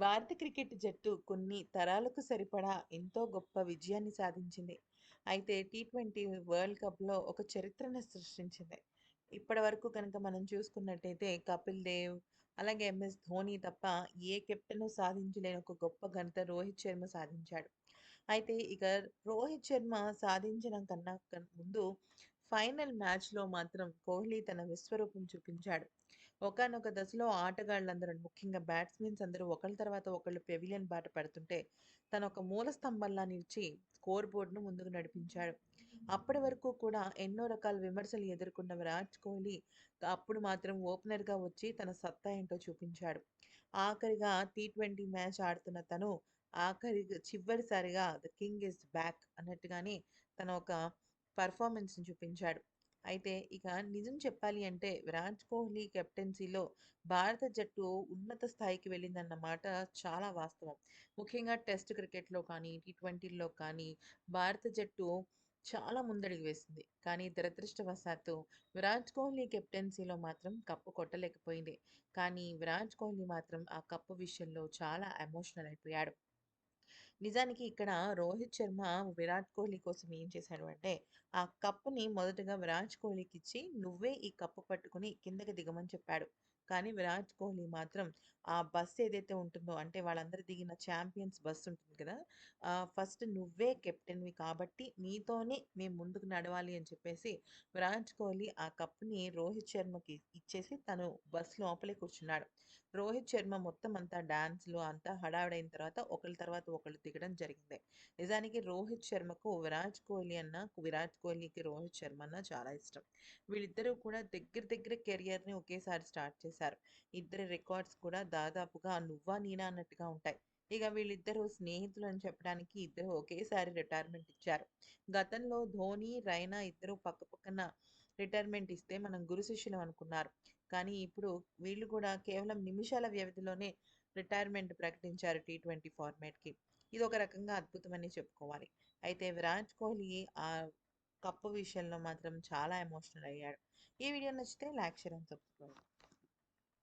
భారత క్రికెట్ జట్టు కొన్ని తరాలకు సరిపడా ఎంతో గొప్ప విజయాన్ని సాధించింది. అయితే టీ20 వరల్డ్ కప్‌లో ఒక చరిత్రను సృష్టించింది. ఇప్పటివరకు కనుక మనం చూసుకున్నట్టయితే కపిల్ దేవ్, అలాగే ఎంఎస్ ధోని తప్ప ఏ కెప్టెన్ సాధించలేని ఒక గొప్ప ఘనత రోహిత్ శర్మ సాధించాడు. అయితే ఇక రోహిత్ శర్మ సాధించిన కన్నా ముందు ఫైనల్ మ్యాచ్‌లో మాత్రం కోహ్లీ తన విశ్వరూపం చూపించాడు. ఒకానొక దశలో ఆటగాళ్ళందరూ ముఖ్యంగా బ్యాట్స్‌మెన్స్ అందరూ ఒకళ్ళ తర్వాత ఒకళ్ళు పెవిలియన్ బాట పడుతుంటే తన ఒక మూల స్తంభంలా నిలిచి స్కోర్ బోర్డును ముందుకు నడిపించాడు. అప్పటి వరకు కూడా ఎన్నో రకాల విమర్శలు ఎదుర్కొన్న విరాట్ కోహ్లీ అప్పుడు మాత్రం ఓపెనర్‌గా వచ్చి తన సత్తా ఏంటో చూపించాడు. ఆఖరిగా టీ20 మ్యాచ్ ఆడుతున్న తను ఆఖరిగా చివరిసారిగా 'ద కింగ్ ఇస్ బ్యాక్' అన్నట్టుగానే తన ఒక పర్ఫార్మెన్స్ని చూపించాడు. అయితే ఇక నిజం చెప్పాలి అంటే విరాట్ కోహ్లీ కెప్టెన్సీలో భారత జట్టు ఉన్నత స్థాయికి వెళ్ళిందన్న మాట చాలా వాస్తవం. ముఖ్యంగా టెస్ట్ క్రికెట్‌లో కానీ, టీ20ల్లో కానీ భారత జట్టు చాలా ముందడుగు వేసింది. కానీ దురదృష్టవశాత్తు విరాట్ కోహ్లీ కెప్టెన్సీలో మాత్రం కప్పు కొట్టలేకపోయింది. కానీ విరాట్ కోహ్లీ మాత్రం ఆ కప్పు విషయంలో చాలా ఎమోషనల్ అయిపోయాడు. నిజానికి ఇక్కడ రోహిత్ శర్మ విరాట్ కోహ్లీ కోసం ఏం చేశాడు అంటే, ఆ కప్పుని మొదటగా విరాట్ కోహ్లీకిచ్చి నువ్వే ఈ కప్పు పట్టుకొని కిందకి దిగమని చెప్పాడు. కానీ విరాట్ కోహ్లీ మాత్రం ఆ బస్ ఏదైతే ఉంటుందో అంటే వాళ్ళందరూ దిగిన ఛాంపియన్స్ బస్ ఉంటుంది కదా! ఫస్ట్ నువ్వే కెప్టెన్‌వి కాబట్టి నీతోనే మేము ముందుకు నడవాలి అని చెప్పేసి విరాట్ కోహ్లీ ఆ కప్‌ని రోహిత్ శర్మకి ఇచ్చేసి తను బస్ లోపలే కూర్చున్నాడు. రోహిత్ శర్మ మొత్తం అంతా డాన్స్‌లు అంతా హడావిడైన తర్వాత ఒకళ్ళ తర్వాత ఒకళ్ళు దిగడం జరిగింది. నిజానికి రోహిత్ శర్మకు విరాట్ కోహ్లీ అన్న, విరాట్ కోహ్లీకి రోహిత్ శర్మ అన్న చాలా ఇష్టం. వీళ్ళిద్దరూ కూడా దగ్గర దగ్గర కెరియర్‌ని ఒకేసారి స్టార్ట్ చేశారు. ఇద్దరి రికార్డ్స్ కూడా దాదాపుగా నువ్వా నేనా అన్నట్టుగా ఉంటాయి. ఇక వీళ్ళిద్దరూ స్నేహితులు అని చెప్పడానికి ఇద్దరు ఒకేసారి రిటైర్మెంట్ ఇచ్చారు. గతంలో ధోని, రైనా ఇద్దరు పక్క పక్కన రిటైర్మెంట్ ఇస్తే మనం గురు శిష్యులం అనుకున్నారు. కానీ ఇప్పుడు వీళ్ళు కూడా కేవలం నిమిషాల వ్యవధిలోనే రిటైర్మెంట్ ప్రకటించారు టీ20 ఫార్మాట్‌కి. ఒక రకంగా అద్భుతమని చెప్పుకోవాలి. అయితే విరాట్ కోహ్లీ ఆ కప్పు విషయంలో మాత్రం చాలా ఎమోషనల్ అయ్యాడు. ఈ వీడియో నచ్చితే లైక్, షేర్ అండ్ సబ్స్క్రైబ్.